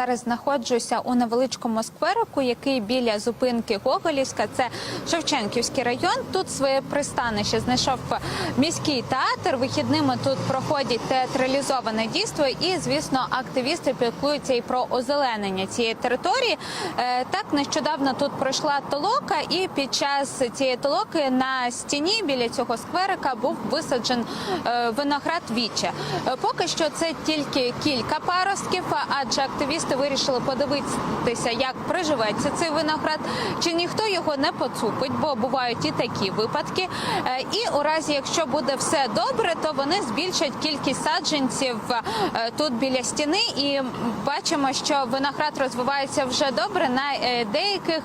Зараз знаходжуся у невеличкому скверику, який біля зупинки Гоголівська. Це Шевченківський район. Тут своє пристанище знайшов міський театр. Вихідними тут проходять театралізоване дійство. І, звісно, активісти піклуються і про озеленення цієї території. Е, Так нещодавно тут пройшла толока, і під час цієї толоки на стіні біля цього скверика був висаджен е, виноград віче. Е, Поки що це тільки кілька паростків, адже активісти вирішили подивитися, як приживеться цей виноград, чи ніхто його не поцупить, бо бувають і такі випадки. Е, І у разі, якщо буде все добре, то вони збільшать кількість саджанців е, тут біля стіни. І бачимо, що виноград розвивається вже добре. На е, деяких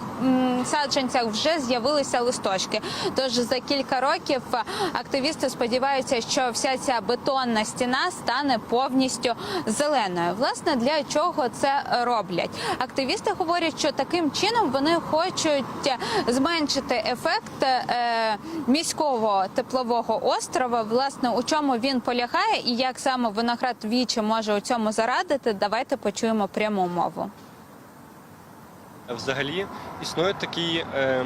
саджанцях вже з'явилися листочки. Тож за кілька років активісти сподіваються, що вся ця бетонна стіна стане повністю зеленою. Власне, для чого це роблять? Активісти говорять, що таким чином вони хочуть зменшити ефект е, міського теплового острова. Власне, у чому він полягає, і як саме виноград вічі може у цьому зарадити, давайте почуємо пряму мову. Взагалі існує такий е,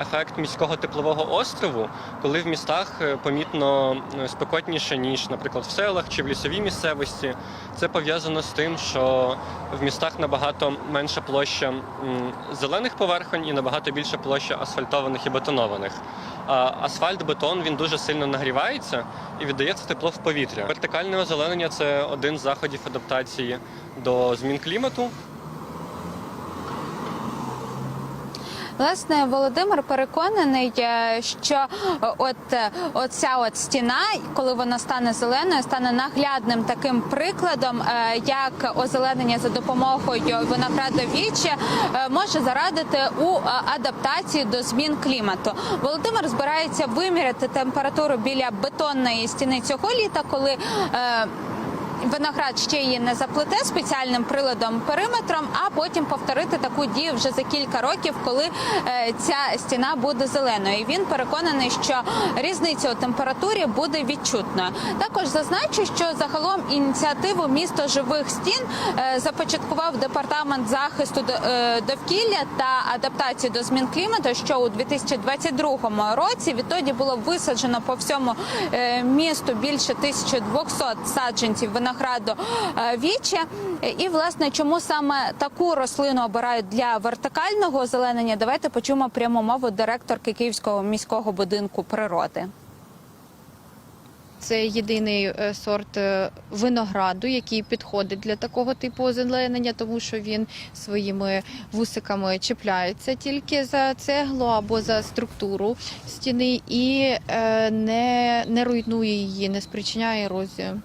ефект міського теплового острову, коли в містах е, помітно е, спекотніше, ніж, наприклад, в селах чи в лісовій місцевості. Це пов'язано з тим, що в містах набагато менша площа зелених поверхонь і набагато більша площа асфальтованих і бетонованих. А асфальт, бетон він дуже сильно нагрівається і віддається тепло в повітря. Вертикальне озеленення це один з заходів адаптації до змін клімату. Власне, Володимир переконаний, е, що е, от е, оця от стіна, коли вона стане зеленою, стане наглядним таким прикладом, як озеленення за допомогою виноградовіччя може зарадити у адаптації до змін клімату. Володимир збирається виміряти температуру біля бетонної стіни цього літа, коли Виноград ще її не заплете спеціальним приладом периметром, а потім повторити таку дію вже за кілька років, коли е, ця стіна буде зеленою. Він переконаний, що різниця у температурі буде відчутною. Також зазначу, що загалом ініціативу місто живих стін е, започаткував департамент захисту е, довкілля та адаптації до змін клімату, що у 2022 році відтоді було висаджено по всьому місту більше 1200 саджанців винограду е, віче. І власне, чому саме таку рослину обирають для вертикального озеленення? Давайте почуємо пряму мову директорки Київського міського будинку природи. Це єдиний е, сорт е, винограду, який підходить для такого типу озеленення, тому що він своїми вусиками чіпляється тільки за цеглу або за структуру стіни і не, не руйнує її, не спричиняє ерозію.